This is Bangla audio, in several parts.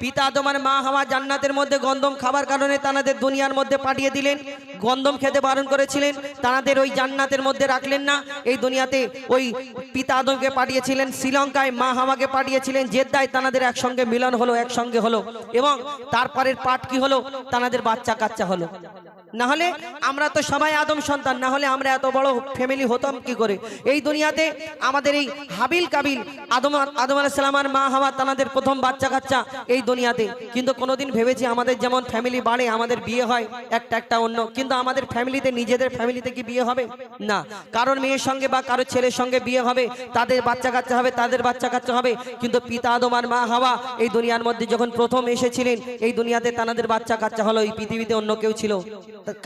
পিতা তোমার মা হাওয়া জান্নাতের মধ্যে গন্ধম খাবার কারণে তানাদের দুনিয়ার মধ্যে পাঠিয়ে দিলেন। গন্ধম খেতে বারণ করেছিলেন। তানাদের ওই জান্নাতের মধ্যে রাখলেন না। এই দুনিয়াতে ওই পিতা আদমকে পাঠিয়েছিলেন, শ্রীলঙ্কায় মা হাওয়াকে পাঠিয়েছিলেন। জেদ্দায় তানাদের একসঙ্গে মিলন হলো, একসঙ্গে হলো এবং তারপরের পাঠ কি হলো? তানাদের বাচ্চা কাচ্চা হলো। না হলে আমরা তো সবাই আদম সন্তান না হলে আমরা এত বড় ফ্যামিলি হতাম কি করে? এই দুনিয়াতে আমাদের এই হাবিল কাবিল, আদম আদম আলাইসালাম আর মা হাওয়া তানাদের প্রথম বাচ্চা কাচ্চা এই দুনিয়াতে। কিন্তু কোনোদিন ভেবেছি আমাদের যেমন ফ্যামিলি বাড়ে, আমাদের বিয়ে হয়, একটা একটা অন্য। কিন্তু আমাদের ফ্যামিলিতে নিজেদের ফ্যামিলিতে কি বিয়ে হবে? না। কারোর মেয়ের সঙ্গে বা কারোর ছেলের সঙ্গে বিয়ে হবে, তাদের বাচ্চা কাচ্চা হবে, তাদের বাচ্চা কাচ্চা হবে। কিন্তু পিতা আদম আর মা হাওয়া এই দুনিয়ার মধ্যে যখন প্রথম এসেছিলেন, এই দুনিয়াতে তানাদের বাচ্চা কাচ্চা হলো, এই পৃথিবীতে অন্য কেউ ছিল।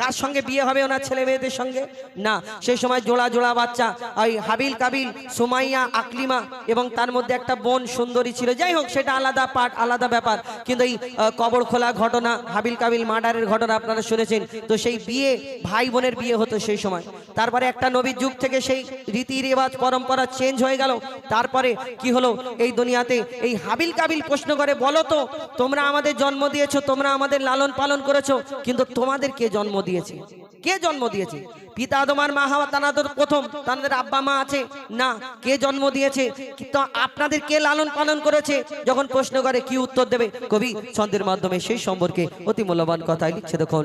কার সঙ্গে বিয়ে হবে ওনার ছেলে মেয়েদের সঙ্গে? না, সেই সময় জোড়া জোড়া বাচ্চা, ওই হাবিল কাবিল, সুমাইয়া, আকলিমা এবং তার মধ্যে একটা বোন সুন্দরী ছিল। যাই হোক, সেটা আলাদা পার্ট, আলাদা ব্যাপার। কিন্তু এই কবর খোলা ঘটনা, হাবিল কাবিল মার্ডারের ঘটনা আপনারা শুনেছেন। তো সেই বিয়ে, ভাই বোনের বিয়ে হতো সেই সময়। তারপরে একটা নবীর যুগ থেকে সেই রীতি রেওয়াজ, পরম্পরা চেঞ্জ হয়ে গেল। তারপরে কি হলো এই দুনিয়াতে? এই হাবিল কাবিল প্রশ্ন করে, বলো তো, তোমরা আমাদের জন্ম দিয়েছ, তোমরা আমাদের লালন পালন করেছ, কিন্তু তোমাদের কে জন্ম দিয়েছে। কে জন্ম দিয়েছে? পিতা আদমার মা হাওয়া তানাদের প্রথম, তাদের আব্বা মা আছে। না, কে জন্ম দিয়েছে? তো আপনাদের কে লালন পালন করেছে? যখন প্রশ্ন করে, কি উত্তর দেবে? কবি ছন্দের মাধ্যমে সেই সম্পর্কে অতি মূল্যবান কথাই লিখছে দেখুন।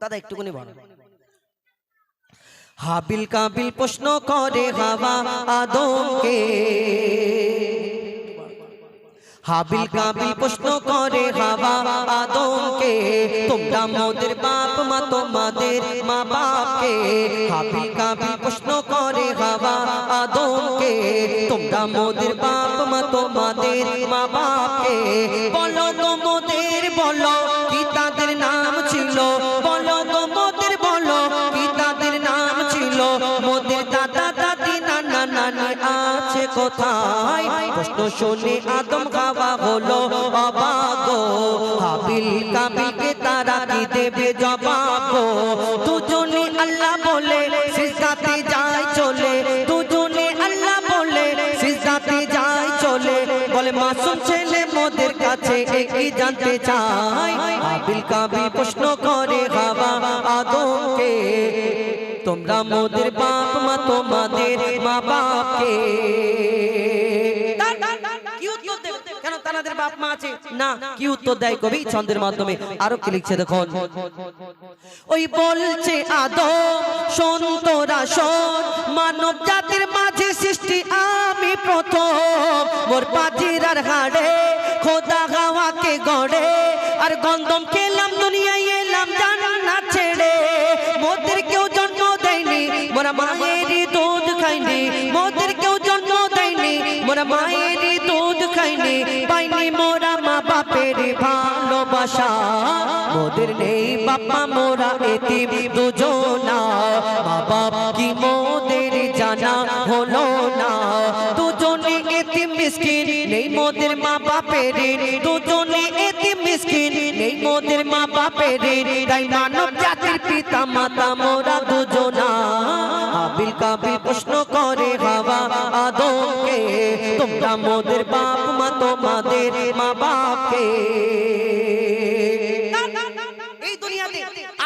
দাদা একটুকুনি বলো। হাবিল কাবিল প্রশ্ন করে হাওয়া আদমকে। হাবিল কাবিল প্রশ্ন করে হাওয়া আদমকে তোমরা মোদের বাপ, মা, তোমাদের মা বাপকে হাবিল কাবিল প্রশ্ন করে হাওয়া আদমকে। তোমরা মোদের বাপ, মা, তোমাদের মা বাপকে বলো তো মোদের, বলো কি তাদের নাম ছিল? বলো তো মোদের, বলো কি তাদের নাম ছিল? মোদের দাদা, দাদি, নানা, নানি আছে কোথায়? প্রশ্ন শুনে আদম খাওয়া হলো। দেবে জবাব। দুজনে আল্লাহ বলে, সিজদাতে যায় চলে। দুজনে আল্লাহ বলে, সিজদাতে যায় চলে। বলে মাসুম ছেলে মোদের কাছে একই জানতে চায় হাবিল কাবিল প্রশ্ন করে, হাওয়া আদমকে, তোমরা মোদের বাপ মা তোমাদের মা বাপকে। তাদের বাপ মা আছে? না, কি উত্তর দেয় কবি ছন্দের মাধ্যমে? আরও কি লিখছে দেখুন? ওই বলছে আদম শোন তোরা শোন মানব জাতির মাঝে সৃষ্টি আমি প্রথম। মোর পাজিরার হাড়ে খোদা হাওয়াকে গড়ে, আর গন্ধম খেলাম, দুনিয়ায় এলাম জানা না ছেড়ে। মোদের কেউ জন্ম দেয়নি, মোরা মায়েরই ভালোবাসা। মোদের নেই বাবা মোরা এতিম দুজনা। বাবা কি মোদের জানা হলো না? দুজনে এতিম মিসকিন, নেই মোদের মা বাপের দুজনে এতিম মিসকিন মা বাপের তাই মানব জাতির পিতা, মাতা, মোরা দুজনা। আবিল কাবিল প্রশ্ন করে হাওয়া আদমকে, তোমরা মোদের বাপ মা, তোমাদের মা বাপকে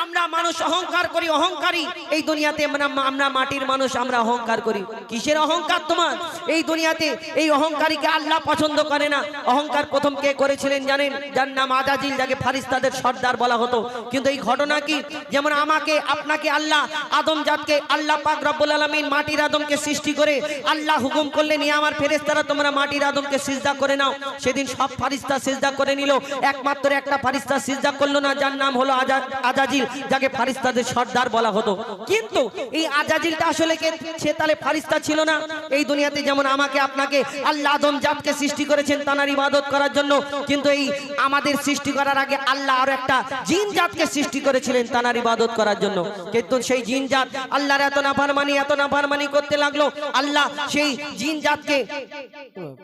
আমরা মানুষ অহংকার করি, অহংকারী। এই দুনিয়াতে আমরা মাটির মানুষ, আমরা অহংকার করি। কিসের অহংকার তোমার? এই দুনিয়াতে এই অহংকারীকে আল্লাহ পছন্দ করে না। অহংকার প্রথম কে করেছিলেন জানেন? যার নাম আজাজিল যাকে ফারিস্তাদের সর্দার বলা হতো। কিন্তু এই ঘটনা কি? যেমন আমাকে, আপনাকে আল্লাহ, আদম জাতকে আল্লাহ পাক রব্বুল আলামিন মাটির আদমকে সৃষ্টি করে আল্লাহ হুকুম করলেন, "এ আমার ফেরেস্তারা তোমরা মাটির আদমকে সিজদা করে নাও। সেদিন সব ফারিস্তা সিজদা করে নিল। একমাত্র একটা ফারিস্তা সিজদা করল না, যার নাম হলো আজা- আজাজিল। যাকে ফারিস্তাদের সর্দার বলা হতো। কিন্তু এই আজাজিলটা আসলে কে? সে তাহলে ফারিস্তা ছিল না। এই দুনিয়াতে যেমন আমাকে আপনাকে আল্লাহ আদম জাতকে সৃষ্টি করেছেন তানার ইবাদত করার জন্য কিন্তু এই আমাদের সৃষ্টি করার আগে আল্লাহ আরও একটা জিন জাতকে সৃষ্টি করেছিলেন তানার ইবাদত করার জন্য। কিন্তু সেই জিন জাত আল্লাহর এত নাফারমানি এত নাফারমানি করতে লাগল। আল্লাহ সেই জিন জাতকে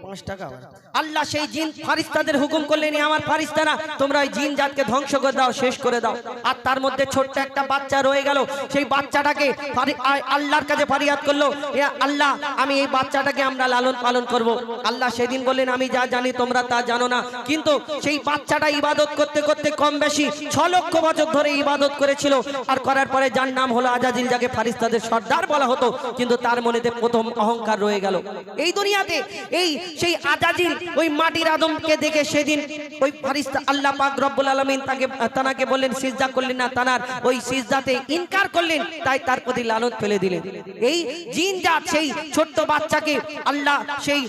পাঁচ টাকা আল্লাহ সেই জিন ফারিস্তাদের হুকুম করলেন আমার ফারিস্তারা তোমরা ওই জিন জাতকে ধ্বংস করে দাও শেষ করে দাও। আর তার মধ্যে ছোট ছোট্ট একটা বাচ্চা রয়ে গেল, সেই বাচ্চাটাকে আল্লাহর কাছে ফারিয়াদ করল, এ আল্লাহ, আমি এই বাচ্চাটাকে আমরা লালন পালন করব। আল্লাহ সেদিন বললেন, আমি যা জানি তোমরা তা জানো না। কিন্তু সেই বাচ্চাটা ইবাদত করতে করতে কম বেশি ছ লক্ষ বছর ধরে ইবাদত করেছিল। আর করার পরে যার নাম হলো আজাজিল, যাকে ফারিস্তাদের সর্দার বলা হতো, কিন্তু তার মনেতে প্রথম অহংকার রয়ে গেল। এই দুনিয়াতে এই সেই আজাজিল, ওই মাটির আদমকে দেখে সেদিন ওই ফারিস্তা আল্লাহ পাক রব্বুল আলামিন তাকে তানাকে বললেন, সিজদা করলেন না তানার ওই সিজদাতে ইনকার করলেন, তাই তার প্রতি লানত ফেলে দিলেন। এই জিন জাত সেই ছোট্ট বাচ্চাকে আল্লাহ সেই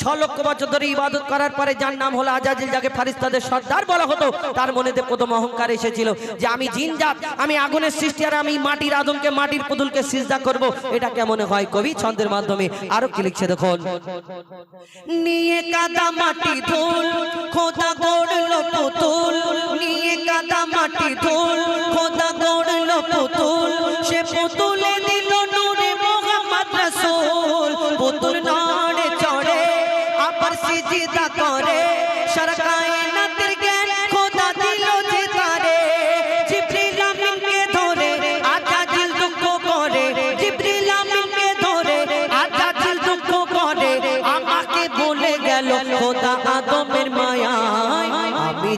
ছ লক্ষ বছর ধরে ইবাদত করার পরে যার নাম হলো আজাজিল, যাকে ফারিস্তাদের সর্দার বলা হতো, তার মনেতে প্রথম অহংকার এসেছিল যে আমি জিন জাত, আমি আগুনের সৃষ্টি আর আমি মাটির আদমকে, মাটির পুতুলকে সিজদা করব। এটা কেমন হয় কবি ছন্দের মাধ্যমে? আরও কি লিখছে দেখুন? নিয়ে কাদা মাটি ধুল, খোদা গড়লো পুতুল। নিয়ে কাদা মাটি ধুল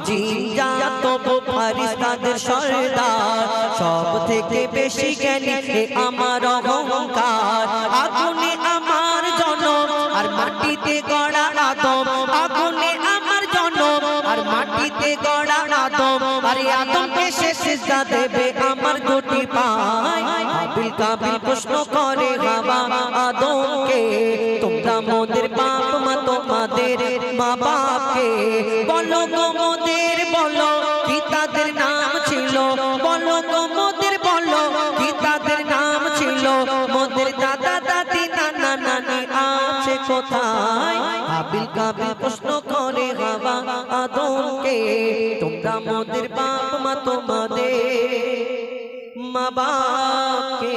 জিন্দা, তবু ফারিস্তাদের সর্দার। সব থেকে বেশি জ্ঞানী আমার অহংকার। আগুনে আমার জনম, আর মাটিতে গড়া আদম। আগুনে আমার জনম, আর মাটিতে গড়া আদম। আরে আদমকে সে সিজদা দেবে আমার দুটি পায়। কাবিল কাবিল প্রশ্ন করে বাবা আদমকে, তোমরা মোদের বাপ মা, তোমাদের মা বাপকে কোথায় কাবিল কাবিল প্রশ্ন করে বাবা আদমকে তোমরা মোদের বাপ মা তোমাদের মা বাপকে